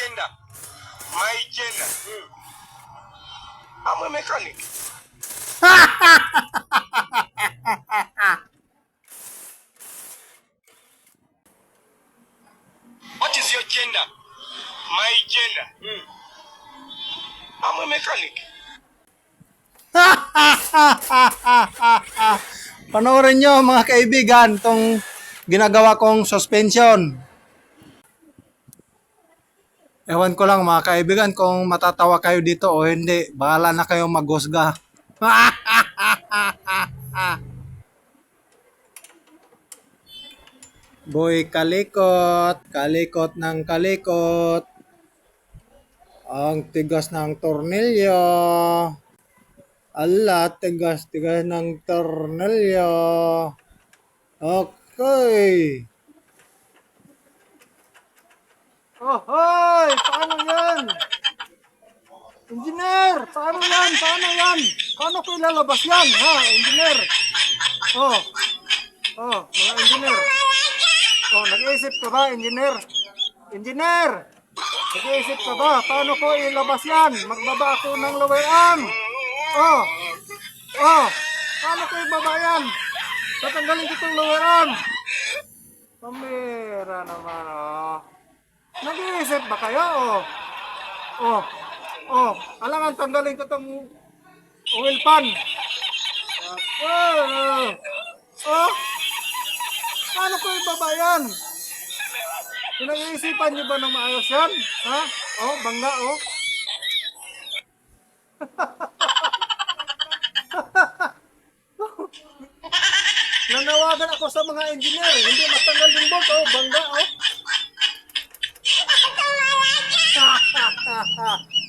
icyenda mayi icyenda amwe mekanike what is your gender mayi icyenda amwe mekanike Panoorin nyo mga kaibigan tong ginagawa kong suspension. Ewan ko lang mga kaibigan kung matatawa kayo dito o hindi. Bahala na kayo maghusga. Boy kalikot, kalikot ng kalikot. Ang tigas ng tornilyo. Ala, tigas-tigas ng tornilyo. Okay. Oh, hoy! Paano yan? Engineer! Paano yan? Paano yan? Paano ko ilalabas yan? Ha, engineer? Oh. Oh, mga engineer. Oh, nag-iisip ka ba, engineer? Engineer! Nag-iisip ka ba? Paano ko ilabas yan? Magbaba ako ng lower. Oh! Oh! Paano ko ibaba yan? Tatanggalin ko itong lower arm. Naman, oh. Nag-iisip ba kayo, oh? Oh! Oh! Alangan tanggalin ko itong oil pan. Oh! Oh! Paano ko ibaba yan? Pinag-iisipan niyo ba ng maayos yan? Ha? Oh, bangga, oh. Nanawagan ako sa mga engineer, hindi matanggal yung bolt, oh, bangga, oh.